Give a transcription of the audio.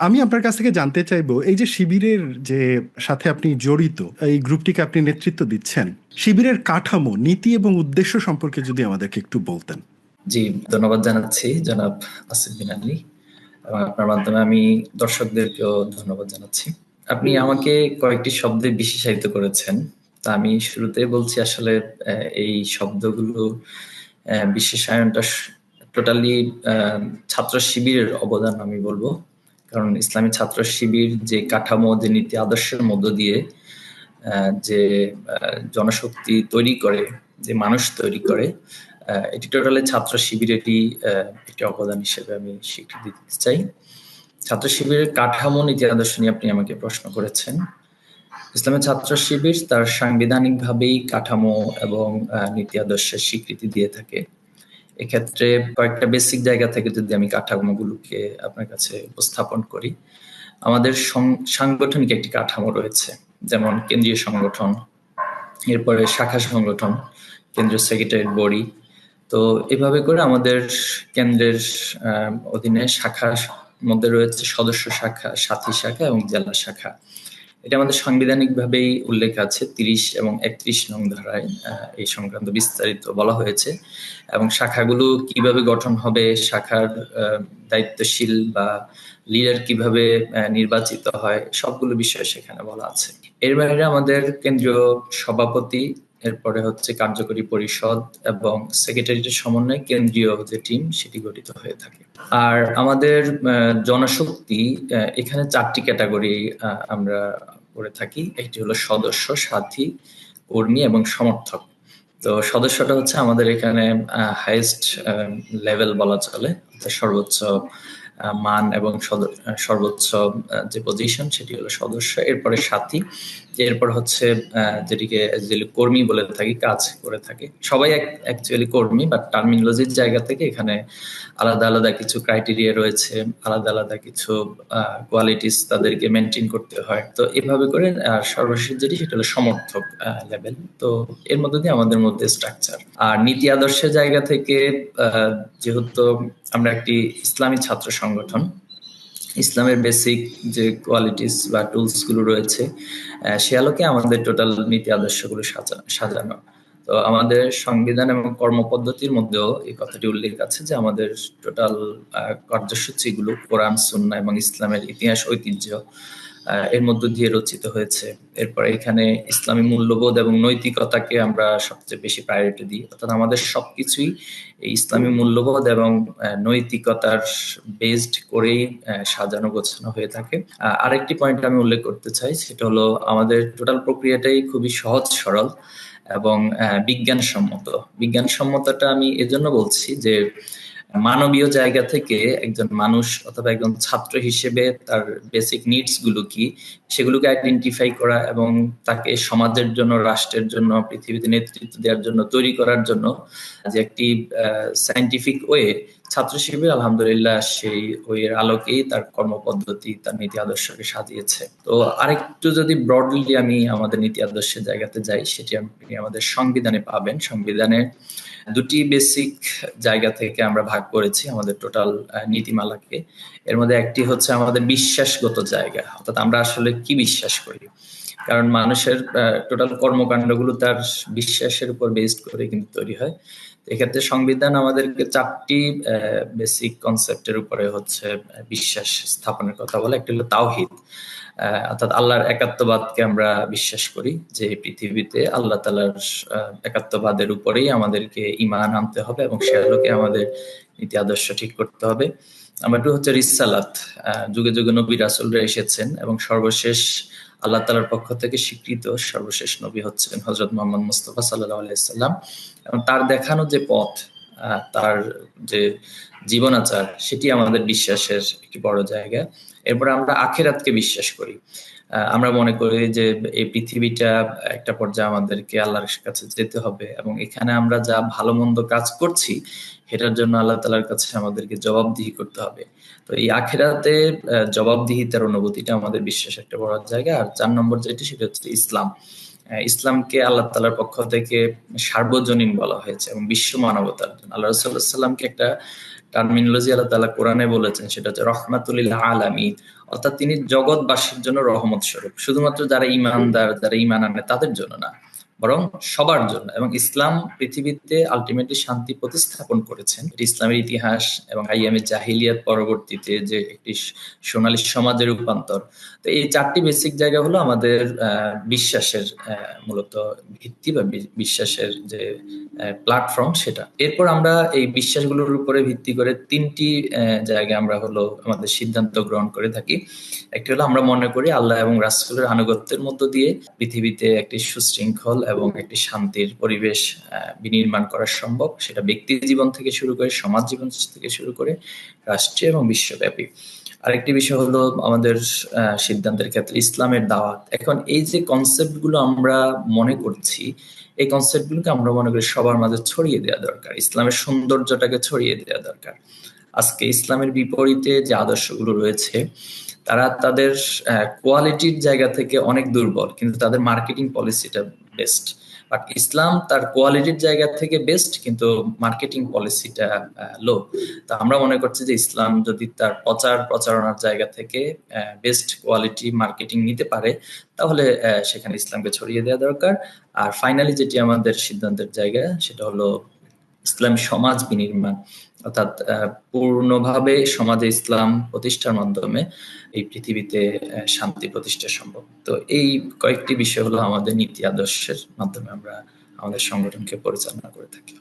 আমি আপনার কাছ থেকে জানতে চাইব, এই যে শিবিরের যে সাথে আপনি জড়িত, এই গ্রুপটিকে আপনি নেতৃত্ব দিচ্ছেন, শিবিরের কাঠামো, নীতি এবং উদ্দেশ্য সম্পর্কে যদি আমাদেরকে একটু বলতেন। জি, ধন্যবাদ জানাচ্ছি, জনাব আসিফ বিন আলী। এবং আপনার মাধ্যমে আমি দর্শকদেরকেও ধন্যবাদ জানাচ্ছি। আপনি আমাকে কয়েকটি শব্দে বিশেষায়িত করেছেন, তা আমি শুরুতে বলছি আসলে এই শব্দগুলো বিশেষায়নটা টোটালি ছাত্র শিবিরের অবদান আমি বলব। কারণ ইসলামী ছাত্র শিবির যে কাঠামো, যে নীতি আদর্শের মধ্য দিয়ে যে জনশক্তি তৈরি করে, যে মানুষ তৈরি করে এটি টোটালে ছাত্র শিবিরেরই একটি অবদান হিসেবে আমি স্বীকৃতি দিতে চাই। ছাত্র শিবিরের কাঠামো, নীতি আদর্শ নিয়ে আপনি আমাকে প্রশ্ন করেছেন। ইসলামের ছাত্র শিবির তার সাংবিধানিকভাবেই কাঠামো এবং নীতি আদর্শের স্বীকৃতি দিয়ে থাকে। এক্ষেত্রে কয়েকটা বেসিক জায়গা থেকে যদি আমি কাঠামোগুলোকে আপনার কাছে উপস্থাপন করি, আমাদের সাংগঠনিক একটি কাঠামো রয়েছে, যেমন কেন্দ্রীয় সংগঠন, এরপরে শাখা সংগঠন, কেন্দ্রীয় সেক্রেটারি বডি তো এভাবে করে আমাদের কেন্দ্রের অধীনে শাখার মধ্যে রয়েছে সদস্য শাখা, সাথী শাখা এবং জেলা শাখা। এটা আমাদের সাংবিধানিকভাবেই উল্লেখ আছে, তিরিশ এবং একত্রিশ নং ধারায় এই সংক্রান্ত বিস্তারিত বলা হয়েছে। এবং শাখাগুলো কীভাবে গঠন হবে, শাখার দায়িত্বশীল বা লিডার কীভাবে নির্বাচিত হয়, সবগুলো বিষয় সেখানে বলা আছে। এর বাইরে আমাদের কেন্দ্রীয় সভাপতি, এরপরে হচ্ছে কার্যকরী পরিষদ এবং সেক্রেটারিটের সমন্বয়ে কেন্দ্রীয় যে টিম সেটি গঠিত হয়ে থাকে। আর আমাদের জনশক্তি এখানে চারটি ক্যাটাগরি আমরা করে থাকি, একটি হলো সদস্য, সাথী, কর্মী এবং সমর্থক। তো সদস্যটা হচ্ছে আমাদের এখানে হাইয়েস্ট লেভেল বলা চলে। সর্বোচ্চ মান এবং সর্বোচ্চ যে পজিশন সেটি হলো সদস্য, এরপরে সাথী। এরপর হচ্ছে যেটিকে কর্মী বলে থাকি, কাজ করে থাকে। সবাই অ্যাকচুয়ালি কর্মী বা টার্মিনোলজির জায়গা থেকে এখানে আলাদা আলাদা কিছু ক্রাইটেরিয়া রয়েছে, আলাদা আলাদা কিছু কোয়ালিটিস তাদেরকে মেনটেন করতে হয়। তো এভাবে করে আর সর্বশেষ যেটি, সেটা হলো সমর্থক লেভেল তো এর মধ্যে দিয়ে আমাদের মধ্যে স্ট্রাকচার আর নীতি আদর্শের জায়গা থেকে যেহেতু আমরা একটি ইসলামী ছাত্র সংগঠন ইসলামের বেসিক যে কোয়ালিটিস বা টুলসগুলো রয়েছে সে আলোকে আমাদের টোটাল নীতি আদর্শগুলো সাজানো। তো আমাদের সংবিধান এবং কর্মপদ্ধতির মধ্যেও এই কথাটি উল্লেখ আছে যে আমাদের টোটাল কার্যসূচিগুলো কোরআন সুন্না এবং ইসলামের ইতিহাস, ঐতিহ্য এর মধ্য দিয়ে রচিত হয়েছে। এরপরে এখানে ইসলামী মূল্যবোধ এবং নৈতিকতাকে আমরা সবচেয়ে বেশি প্রায়োরিটি দিই। অর্থাৎ আমাদের সবকিছুই ইসলামী মূল্যবোধ এবং নৈতিকতার বেসড করেই সাজানো গোছানো হয়ে থাকে। আরেকটি পয়েন্ট আমি উল্লেখ করতে চাই, সেটা হলো আমাদের টোটাল প্রক্রিয়াটাই খুবই সহজ, সরল এবং বিজ্ঞানসম্মত। বিজ্ঞানসম্মতটা আমি এজন্য বলছি যে মানবীয় জায়গা থেকে একজন মানুষ অথবা একজন ছাত্র হিসেবে তার বেসিক নিডসগুলো কি, সেগুলোকে আইডেন্টিফাই করা এবং তাকে সমাজের জন্য, রাষ্ট্রের জন্য, পৃথিবীতে নেতৃত্ব দেওয়ার জন্য, তৈরি করার জন্য যে একটি সাইন্টিফিক ওয়ে ছাত্র হিসেবে আলহামদুলিল্লাহ সেই ওয়ের আলোকেই তার কর্মপদ্ধতি, তার নীতি আদর্শকে সাজিয়েছে। তো আরেকটু যদি ব্রডলি আমি আমাদের নীতি আদর্শের জায়গাতে যাই, সেটি আপনি আমাদের সংবিধানে পাবেন। সংবিধানে দুটি বেসিক জায়গা থেকে আমরা ভাগ করেছি আমাদের টোটাল নীতিমালাকে। এর মধ্যে একটি হচ্ছে আমাদের বিশ্বাসগত জায়গা, অর্থাৎ আমরা আসলে কি বিশ্বাস করি? কারণ মানুষের টোটাল কর্মকাণ্ডগুলো তার বিশ্বাসের উপর বেসড করে কিন্তু তৈরি হয়। এক্ষেত্রে সংবিধান আমাদেরকে চারটি বেসিক কনসেপ্টের উপরে হচ্ছে বিশ্বাস স্থাপনের কথা বলে। একটি হলো তাওহিদ অর্থাৎ আল্লাহর একাত্মবাদকে আমরা বিশ্বাস করি যে পৃথিবীতে আল্লাহ তালার একাত্মবাদের উপরেই আমাদেরকে ইমান আনতে হবে এবং সে আলোকে আমাদের নীতি আদর্শ ঠিক করতে হবে। আমার একটু হচ্ছে রিসালাত যুগে যুগে নবী রাসুলরা এসেছেন এবং সর্বশেষ আল্লাহ তালার পক্ষ থেকে স্বীকৃত সর্বশেষ নবী হচ্ছেন হজরত মোহাম্মদ মুস্তফা সাল্লাহ আলাইসাল্লাম এবং তার দেখানো যে পথ তার যে জীবনাচার, সেটি আমাদের বিশ্বাসের একটি বড় জায়গা। এরপরে আমরা আখেরাতকে বিশ্বাস করি। আমরা মনে করি যে এই পৃথিবীটা একটা পর্যায়ে আমাদেরকে আল্লাহর কাছে যেতে হবে এবং এখানে আমরা যা ভালো মন্দ কাজ করছি, সেটার জন্য আল্লাহ তালার কাছে আমাদেরকে জবাবদিহি করতে হবে। তো এই আখেরাতে জবাবদিহিতার অনুভূতিটা আমাদের বিশ্বাস একটা বড় জায়গা। আর চার নম্বর যেটি, সেটা হচ্ছে ইসলাম। ইসলামকে আল্লাহ তালার পক্ষ থেকে সার্বজনীন বলা হয়েছে এবং বিশ্ব মানবতার জন্য। আল্লাহ রসুল্লাহ সাল্লামকে একটা টার্মিনোলজি আল্লাহ তালা কোরআনে বলেছেন, সেটা হচ্ছে রহমাতুল্লাহ আলামী অর্থাৎ তিনি জগৎবাসীর জন্য রহমত স্বরূপ। শুধুমাত্র যারা ইমানদার যারা ইমান আনে তাদের জন্য না। বরং সবার জন্য এবং ইসলাম পৃথিবীতে আলটিমেটলি শান্তি প্রতিস্থাপন করেছেন। এটি ইসলামের ইতিহাস এবং আইয়ামের জাহিলিয়াত পরবর্তীতে যে একটি সোনালী সমাজের রূপান্তর। তো এই চারটি বেসিক জায়গা হলো আমাদের বিশ্বাসের মূলত ভিত্তি বা বিশ্বাসের যে প্ল্যাটফর্ম সেটা। এরপর আমরা এই বিশ্বাসগুলোর উপরে ভিত্তি করে তিনটি জায়গায় আমরা হলো আমাদের সিদ্ধান্ত গ্রহণ করে থাকি। একটি হলো আমরা মনে করি আল্লাহ এবং রাসুলের আনুগত্যের মধ্য দিয়ে পৃথিবীতে একটি সুশৃঙ্খল এবং একটি শান্তির পরিবেশ বিনির্মাণ করা সম্ভব। সেটা ব্যক্তি জীবন থেকে শুরু করে, সমাজ জীবন থেকে শুরু করে রাষ্ট্রীয় এবং বিশ্বব্যাপী। আরেকটি বিষয় হলো আমাদের সিদ্ধান্তের ক্ষেত্রে ইসলামের দাওয়াত। এখন এই যে কনসেপ্টগুলো আমরা মনে করছি, এই কনসেপ্ট গুলোকে আমরা মনে করি সবার মাঝে ছড়িয়ে দেওয়া দরকার। ইসলামের সৌন্দর্যটাকে ছড়িয়ে দেওয়া দরকার। আজকে ইসলামের বিপরীতে যে আদর্শগুলো রয়েছে, তারা তাদের কোয়ালিটির জায়গা থেকে অনেক দুর্বল, কিন্তু তাদের মার্কেটিং পলিসিটা বেস্ট বাট ইসলাম তার কোয়ালিটির জায়গা থেকে বেস্ট কিন্তু মার্কেটিং পলিসিটা লো তো আমরা মনে করছি যে ইসলাম যদি তার প্রচার প্রচারণার জায়গা থেকে বেস্ট কোয়ালিটি মার্কেটিং নিতে পারে, তাহলে সেখানে ইসলামকে ছড়িয়ে দেওয়া দরকার। আর ফাইনালি যেটি আমাদের সিদ্ধান্তের জায়গা, সেটা হলো ইসলামী সমাজ বিনির্মাণ, অর্থাৎ পূর্ণভাবে সমাজে ইসলাম প্রতিষ্ঠার মাধ্যমে এই পৃথিবীতে শান্তি প্রতিষ্ঠা সম্ভব। তো এই কয়েকটি বিষয় হলো আমাদের নীতি আদর্শের মাধ্যমে আমরা আমাদের সংগঠনকে পরিচালনা করে থাকি।